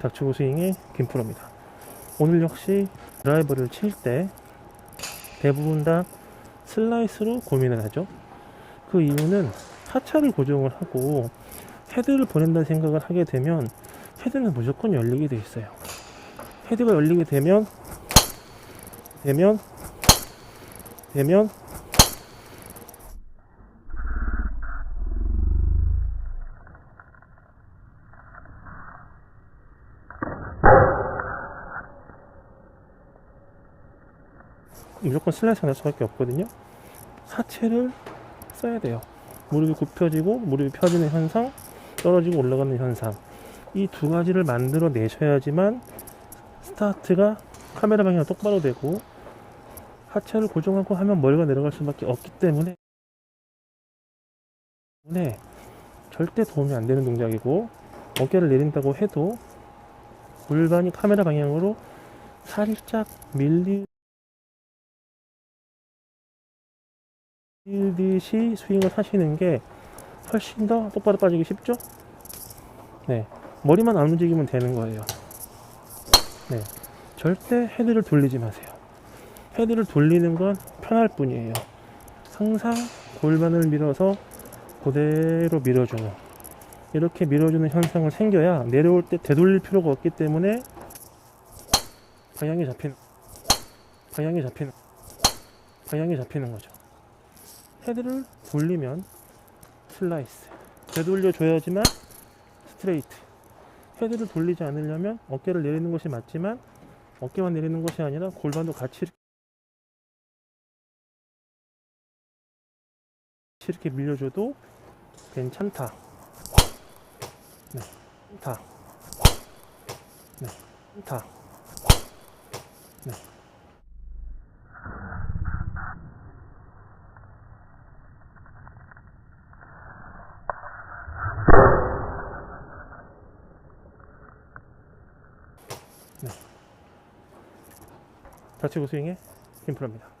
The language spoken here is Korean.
닥치고 스윙의 김프로입니다. 오늘 역시 드라이버를 칠 때 대부분 다 슬라이스로 고민을 하죠. 그 이유는 하차를 고정을 하고 헤드를 보낸다는 생각을 하게 되면 헤드는 무조건 열리게 돼 있어요. 헤드가 열리게 되면 되면 되면 무조건 슬라이스가 날 수밖에 없거든요. 하체를 써야 돼요. 무릎이 굽혀지고 무릎이 펴지는 현상, 떨어지고 올라가는 현상. 이 두 가지를 만들어 내셔야지만 스타트가 카메라 방향 똑바로 되고 하체를 고정하고 하면 머리가 내려갈 수밖에 없기 때문에 네, 절대 도움이 안 되는 동작이고 어깨를 내린다고 해도 골반이 카메라 방향으로 살짝 밀리 밀듯이 스윙을 하시는 게 훨씬 더 똑바로 빠지기 쉽죠? 네. 머리만 안 움직이면 되는 거예요. 네. 절대 헤드를 돌리지 마세요. 헤드를 돌리는 건 편할 뿐이에요. 항상 골반을 밀어서 그대로 밀어주는 이렇게 밀어주는 현상을 생겨야 내려올 때 되돌릴 필요가 없기 때문에 방향이 잡히는 방향이 잡히는 방향이 잡히는 거죠. 헤드를 돌리면 슬라이스. 되돌려 줘야지만 스트레이트. 헤드를 돌리지 않으려면 어깨를 내리는 것이 맞지만 어깨만 내리는 것이 아니라 골반도 같이 이렇게 밀려줘도 괜찮다. 네, 다. 네, 다. 네. 다치고 스윙의 김프로입니다.